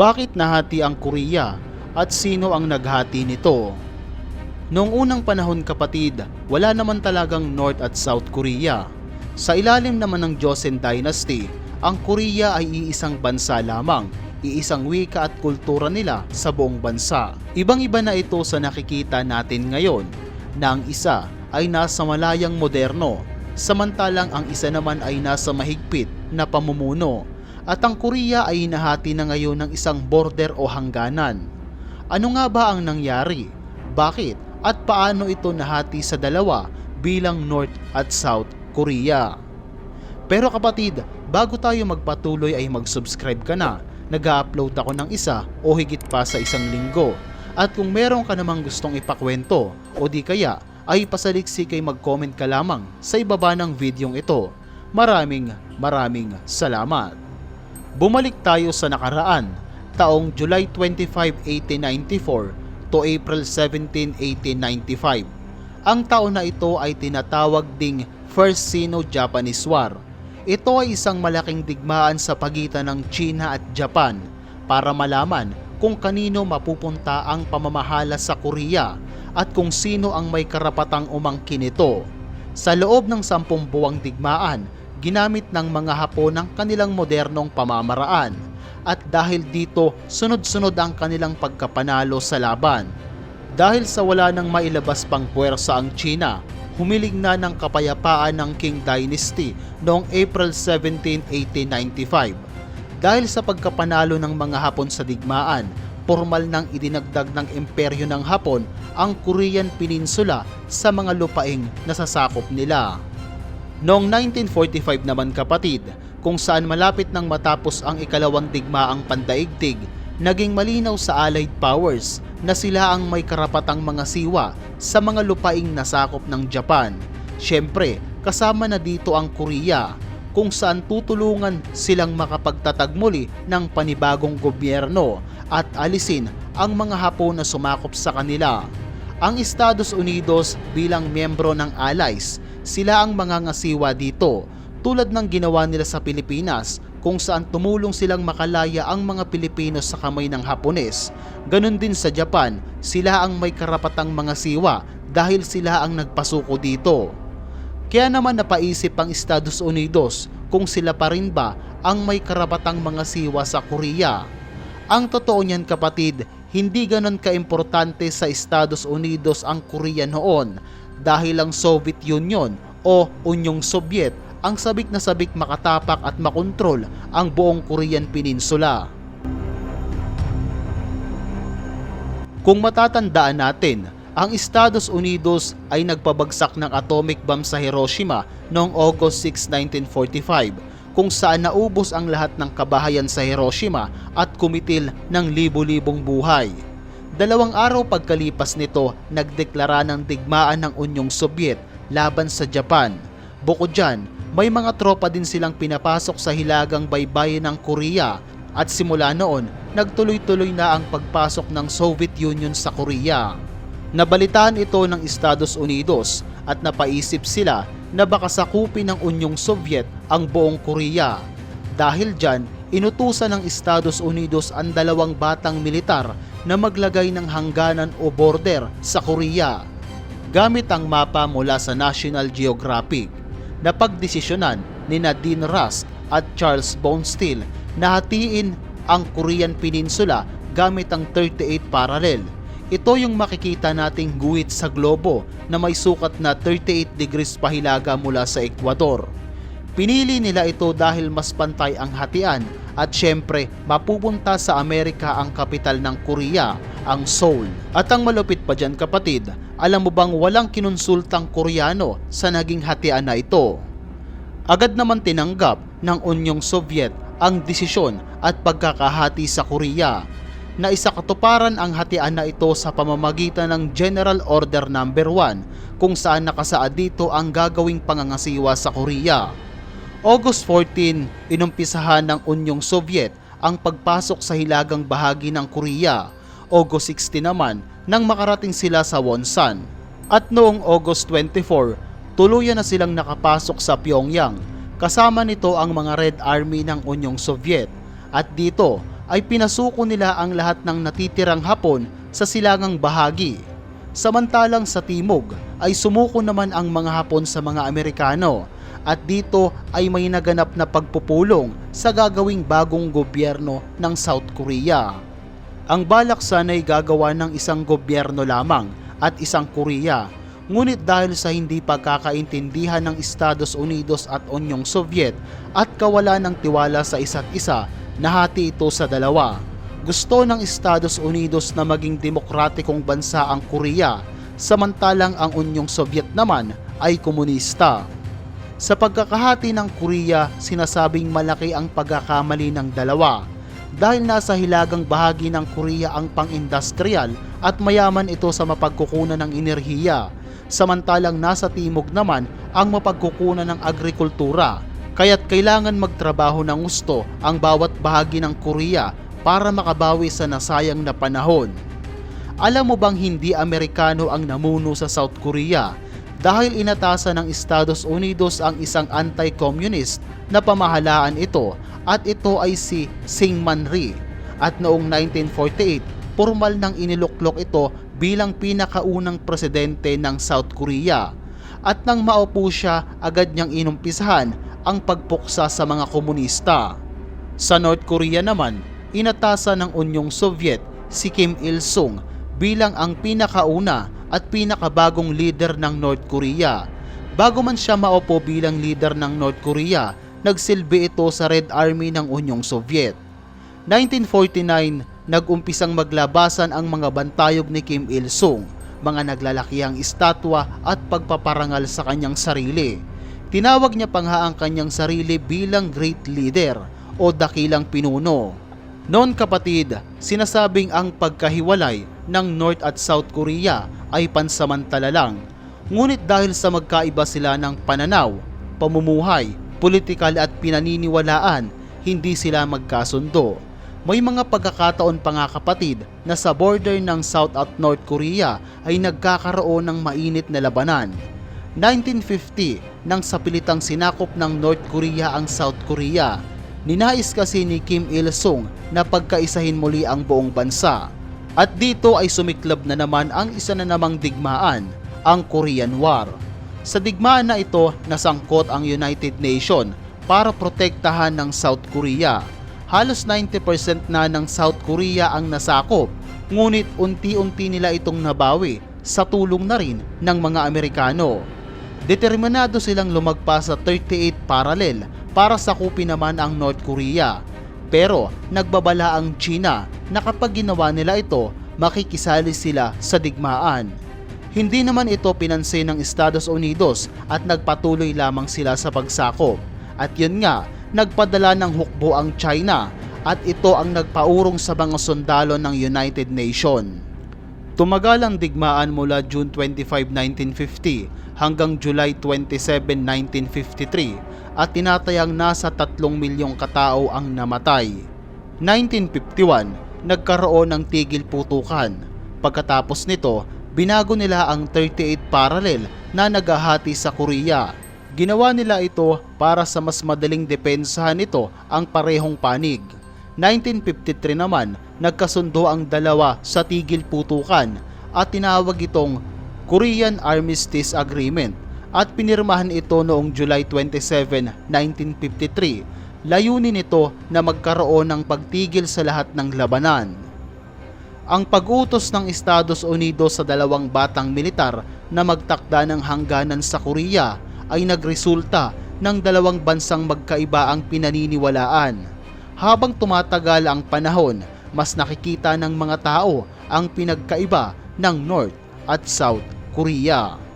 Bakit nahati ang Korea at sino ang naghati nito? Noong unang panahon kapatid, wala naman talagang North at South Korea. Sa ilalim naman ng Joseon Dynasty, ang Korea ay iisang bansa lamang, iisang wika at kultura nila sa buong bansa. Ibang-iba na ito sa nakikita natin ngayon, na ang isa ay nasa malayang moderno, samantalang ang isa naman ay nasa mahigpit na pamumuno, at ang Korea ay hinahati na ngayon ng isang border o hangganan. Ano nga ba ang nangyari? Bakit? At paano ito nahati sa dalawa bilang North at South Korea? Pero kapatid, bago tayo magpatuloy ay mag-subscribe ka na. Nag-upload ako ng isa o higit pa sa isang linggo. At kung meron ka namang gustong ipakwento o di kaya ay pasaliksik ay mag-comment ka lamang sa ibaba ng videong ito. Maraming maraming salamat. Bumalik tayo sa nakaraan, taong July 25, 1894 to April 17, 1895. Ang taon na ito ay tinatawag ding First Sino-Japanese War. Ito ay isang malaking digmaan sa pagitan ng China at Japan para malaman kung kanino mapupunta ang pamamahala sa Korea at kung sino ang may karapatang umangkin nito. Sa loob ng sampung buwang digmaan, ginamit ng mga Hapon ang kanilang modernong pamamaraan at dahil dito sunod-sunod ang kanilang pagkapanalo sa laban. Dahil sa wala nang mailabas pang puwersa ang China, humiling na ng kapayapaan ng Qing Dynasty noong April 17, 1895. Dahil sa pagkapanalo ng mga Hapon sa digmaan, formal nang idinagdag ng imperyo ng Hapon ang Korean Peninsula sa mga lupaing nasasakop nila. Noong 1945 naman kapatid, kung saan malapit nang matapos ang ikalawang digmaang pandaigdig, naging malinaw sa Allied Powers na sila ang may karapatang mga siwa sa mga lupaing nasakop ng Japan. Siyempre, kasama na dito ang Korea, kung saan tutulungan silang makapagtatag muli ng panibagong gobyerno at alisin ang mga Hapon na sumakop sa kanila. Ang Estados Unidos bilang miyembro ng Allies, sila ang mga ngasiwa dito tulad ng ginawa nila sa Pilipinas kung saan tumulong silang makalaya ang mga Pilipino sa kamay ng Hapones. Ganon din sa Japan, sila ang may karapatang mga siwa dahil sila ang nagpasuko dito. Kaya naman napaisip ang Estados Unidos kung sila pa rin ba ang may karapatang mga siwa sa Korea. Ang totoo niyan kapatid, hindi ganon kaimportante sa Estados Unidos ang Korea noon dahil ang Soviet Union o Unyong Soviet ang sabik na sabik makatapak at makontrol ang buong Korean Peninsula. Kung matatandaan natin, ang Estados Unidos ay nagpabagsak ng atomic bomb sa Hiroshima noong August 6, 1945 kung saan naubos ang lahat ng kabahayan sa Hiroshima at kumitil ng libo-libong buhay. Dalawang araw pagkalipas nito, nagdeklara ng digmaan ng Unyong Soviet laban sa Japan. Bukod dyan, may mga tropa din silang pinapasok sa hilagang baybayin ng Korea at simula noon, nagtuloy-tuloy na ang pagpasok ng Soviet Union sa Korea. Nabalitaan ito ng Estados Unidos at napaisip sila na baka sakupin ng Unyong Soviet ang buong Korea. Dahil dyan, inutusan ng Estados Unidos ang dalawang batang militar na maglagay ng hangganan o border sa Korea. Gamit ang mapa mula sa National Geographic, napagdesisyonan ni Nadine Rusk at Charles Bonesteel na hatiin ang Korean Peninsula gamit ang 38 parallel. Ito yung makikita nating guhit sa globo na may sukat na 38 degrees pahilaga mula sa Ecuador. Pinili nila ito dahil mas pantay ang hatian at syempre mapupunta sa Amerika ang kapital ng Korea, ang Seoul. At ang malupit pa dyan kapatid, alam mo bang walang kinonsultang Koreano sa naging hatian na ito? Agad naman tinanggap ng Unyong Soviet ang desisyon at pagkakahati sa Korea na isa katuparan ang hatian na ito sa pamamagitan ng General Order No. 1 kung saan nakasaad dito ang gagawing pangangasiwa sa Korea. August 14, inumpisahan ng Unyong Soviet ang pagpasok sa hilagang bahagi ng Korea. August 16 naman nang makarating sila sa Wonsan. At noong August 24, tuluyan na silang nakapasok sa Pyongyang. Kasama nito ang mga Red Army ng Unyong Soviet. At dito, ay pinasuko nila ang lahat ng natitirang Hapon sa silangang bahagi. Samantalang sa timog ay sumuko naman ang mga Hapon sa mga Amerikano at dito ay may naganap na pagpupulong sa gagawing bagong gobyerno ng South Korea. Ang balak sana'y gagawa ng isang gobyerno lamang at isang Korea Ngunit dahil sa hindi pagkakaintindihan ng Estados Unidos at Unyong Soviet at kawalan ng tiwala sa isa't isa, nahati ito sa dalawa. Gusto ng Estados Unidos na maging demokratikong bansa ang Korea, samantalang ang Unyong Soviet naman ay komunista. Sa pagkakahati ng Korea, sinasabing malaki ang pagkakamali ng dalawa dahil nasa hilagang bahagi ng Korea ang pang-industrial at mayaman ito sa mapagkukunan ng enerhiya samantalang nasa timog naman ang mapagkukunan ng agrikultura. Kaya't kailangan magtrabaho ng gusto ang bawat bahagi ng Korea para makabawi sa nasayang na panahon. Alam mo bang hindi Amerikano ang namuno sa South Korea dahil inatasan ng Estados Unidos ang isang anti-communist na pamahalaan ito at ito ay si Syngman Rhee. At noong 1948, formal nang iniluklok ito bilang pinakaunang presidente ng South Korea at nang maupo siya agad niyang inumpisahan ang pagpuksa sa mga komunista. Sa North Korea naman, inatasan ng Unyong Soviet si Kim Il-sung bilang ang pinakauna at pinakabagong leader ng North Korea. Bago man siya maupo bilang leader ng North Korea, nagsilbi ito sa Red Army ng Unyong Soviet. 1949, nag-umpisang maglabasan ang mga bantayog ni Kim Il-sung, mga naglalakihang estatwa at pagpaparangal sa kanyang sarili. Tinawag niya pa nga ang kanyang sarili bilang great leader o dakilang pinuno. Noon kapatid, sinasabing ang pagkahiwalay ng North at South Korea ay pansamantala lang. Ngunit dahil sa magkaiba sila ng pananaw, pamumuhay, politikal at pinaniniwalaan, hindi sila magkasundo. May mga pagkakataon pa nga kapatid na sa border ng South at North Korea ay nagkakaroon ng mainit na labanan. 1950 nang sa pilitang sinakop ng North Korea ang South Korea. Ninais kasi ni Kim Il-sung na pagkaisahin muli ang buong bansa. At dito ay sumiklab na naman ang isa na namang digmaan, ang Korean War. Sa digmaan na ito, nasangkot ang United Nation para protektahan ng South Korea. Halos 90% na ng South Korea ang nasakop, ngunit unti-unti nila itong nabawi sa tulong na rin ng mga Amerikano. Determinado silang lumagpas sa 38 parallel para sakupin naman ang North Korea. Pero nagbabala ang China na kapag ginawa nila ito, makikisali sila sa digmaan. Hindi naman ito pinansin ng Estados Unidos at nagpatuloy lamang sila sa pagsakop. At yun nga, nagpadala ng hukbo ang China at ito ang nagpaurong sa mga sundalo ng United Nation. Tumagal ang digmaan mula June 25, 1950 hanggang July 27, 1953 at tinatayang nasa 3 milyong katao ang namatay. 1951, nagkaroon ng tigil putukan. Pagkatapos nito, binago nila ang 38 parallel na naghahati sa Korea. Ginawa nila ito para sa mas madaling depensahan nito ang parehong panig. 1953 naman, nagkasundo ang dalawa sa tigil putukan at tinawag itong Korean Armistice Agreement at pinirmahan ito noong July 27, 1953. Layunin nito na magkaroon ng pagtigil sa lahat ng labanan. Ang pag-utos ng Estados Unidos sa dalawang batang militar na magtakda ng hangganan sa Korea ay nagresulta ng dalawang bansang magkaiba ang pinaniniwalaan. Habang tumatagal ang panahon, mas nakikita ng mga tao ang pinagkaiba ng North at South Korea.